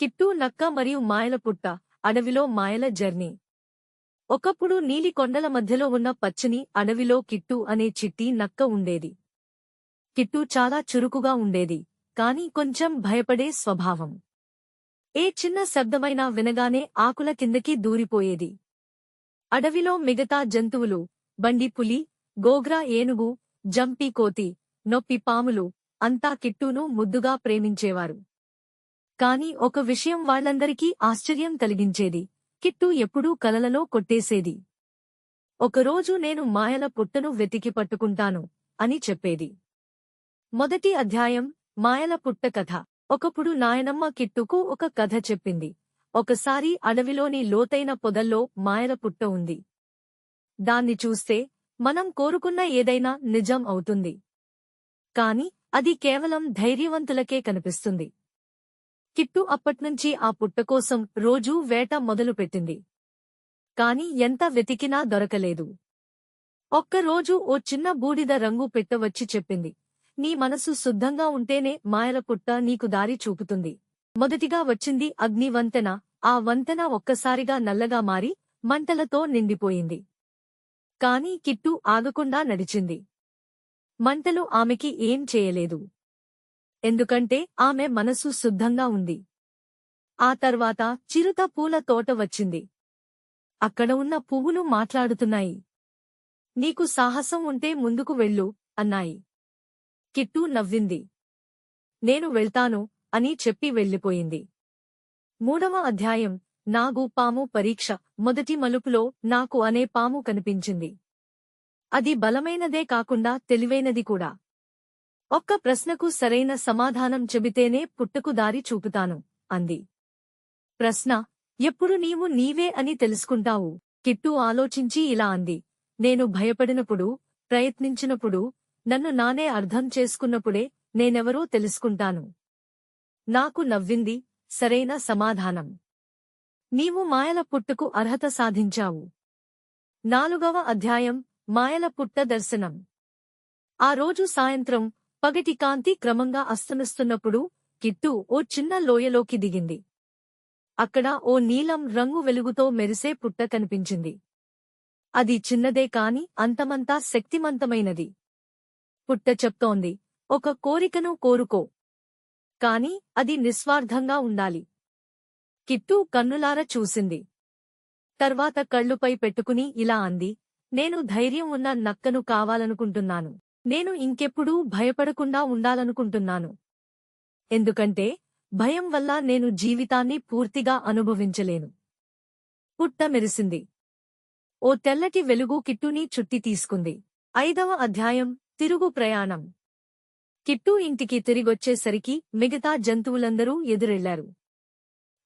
Kit నక్క మరియు మాయల పుట్ట అడవిలో మాయల జర్నీ. ఒకప్పుడు నీలి కొండల మధ్యలో ఉన్న పచ్చని అడవిలో కిట్టు అనే చిట్టి నక్క ఉండేది. కిట్టు చాలా చురుకుగా ఉండేది కాని కొంచెం భయపడే స్వభావం. ఏ చిన్న శబ్దమైనా వినగానే ఆకుల కిందకి దూరిపోయేది. అడవిలో మిగతా జంతువులు బండి పులి గోగ్రా ఏనుగు జంపి కోతి నొప్పి పాములు అంతా కిట్టును ముద్దుగా ప్రేమించేవారు. కాని ఒక విషయం వాళ్ళందరికీ ఆశ్చర్యం కలిగించేది. కిట్టు ఎప్పుడూ కలలలో కొట్టేసేది. ఒకరోజు నేను మాయల పుట్టను వెతికి పట్టుకుంటాను అని చెప్పేది. మొదటి అధ్యాయం మాయల పుట్ట కథ. ఒకప్పుడు నాయనమ్మ కిట్టుకు ఒక కథ చెప్పింది. ఒకసారి అడవిలోని లోతైన పొదల్లో మాయల పుట్ట ఉంది. దాన్ని చూస్తే మనం కోరుకున్న ఏదైనా నిజం అవుతుంది. కాని అది కేవలం ధైర్యవంతులకే కనిపిస్తుంది. కిట్టు అప్పట్నుంచి ఆ పుట్టకోసం రోజూ వేట మొదలుపెట్టింది. కాని ఎంత వెతికినా దొరకలేదు. ఒక్కరోజు ఓ చిన్న బూడిద రంగు పెట్టవచ్చి చెప్పింది. నీ మనసు శుద్ధంగా ఉంటేనే మాయల పుట్ట నీకు దారి చూపుతుంది. మొదటిగా వచ్చింది అగ్ని వంతెన ఆ వంతెన ఒక్కసారిగా నల్లగా మారి మంటలతో నిండిపోయింది. కాని కిట్టు ఆగకుండా నడిచింది. మంటలు ఆమెకి ఏం చేయలేదు. ఎందుకంటే ఆమె మనసు శుద్ధంగా ఉంది. ఆ తర్వాత చిరుత పూల తోట వచ్చింది. అక్కడ ఉన్న పువ్వులు మాట్లాడుతున్నాయి. నీకు సాహసం ఉంటే ముందుకు వెళ్ళు అన్నాయి. కిట్టు నవ్వింది. నేను వెళ్తాను అని చెప్పి వెళ్ళిపోయింది. మూడవ అధ్యాయం నాగు పాము పరీక్ష మొదటి మలుపులో నాకు అనే పాము కనిపించింది. అది బలమైనదే కాకుండా తెలివైనది కూడా. ఒక్క ప్రశ్నకు సరైన సమాధానం చెబితేనే పుట్టుకు దారి చూపుతాను అంది. ప్రశ్న ఎప్పుడు నీవు నీవే అని తెలుసుకుంటావు? కిట్టు ఆలోచించి ఇలా అంది. నేను భయపడినప్పుడు ప్రయత్నించినప్పుడు నన్ను నానే అర్థం చేసుకున్నప్పుడే నేనెవరో తెలుసుకుంటాను. నాకు నవ్వింది సరైన సమాధానం. నీవు మాయల పుట్టుకు అర్హత సాధించావు. నాలుగవ అధ్యాయం మాయల పుట్ట దర్శనం. ఆ రోజు సాయంత్రం పగటి కాంతి క్రమంగా అస్తమిస్తున్నప్పుడు కిట్టు ఓ చిన్న లోయలోకి దిగింది. అక్కడ ఓ నీలం రంగు వెలుగుతో మెరిసే పుట్ట కనిపించింది. అది చిన్నదే కాని అంతమంతా శక్తిమంతమైనది. పుట్ట చెప్తోంది ఒక కోరికను కోరుకో. కాని అది నిస్వార్థంగా ఉండాలి. కిట్టు కన్నులార చూసింది. తర్వాత కళ్ళుపై పెట్టుకుని ఇలా అంది నేను ధైర్యం ఉన్న నక్కను కావాలనుకుంటున్నాను. నేను ఇంకెప్పుడూ భయపడకుండా ఉండాలనుకుంటున్నాను. ఎందుకంటే భయం వల్ల నేను జీవితాన్ని పూర్తిగా అనుభవించలేను. పుట్ట మెరిసింది. ఓ తెల్లటి వెలుగు కిట్టుని చుట్టి తీసుకుంది. ఐదవ అధ్యాయం తిరుగు ప్రయాణం. కిట్టు ఇంటికి తిరిగొచ్చేసరికి మిగతా జంతువులందరూ ఎదురెళ్ళారు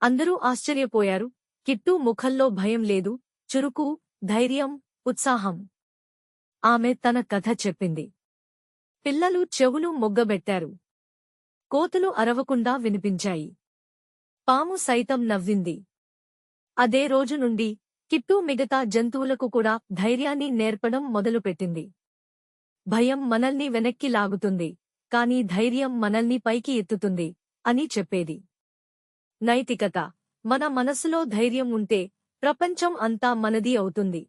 అందరూ ఆశ్చర్యపోయారు. కిట్టు ముఖంలో భయం లేదు చురుకు ధైర్యం ఉత్సాహం. ఆమె తన కథ చెప్పింది. పిల్లలు చెవులు మొగ్గబెట్టారు. కోతులు అరవకుండా వినిపించాయి. పాము సైతం నవ్వింది. అదే రోజు నుండి కిట్టు మిగతా జంతువులకు కూడా ధైర్యాన్ని నేర్పడం మొదలుపెట్టింది. భయం మనల్ని వెనక్కి లాగుతుంది కాని ధైర్యం మనల్ని పైకి ఎత్తుతుంది అని చెప్పేది. నైతికత మన మనసులో ధైర్యం ఉంటే ప్రపంచం అంతా మనది అవుతుంది.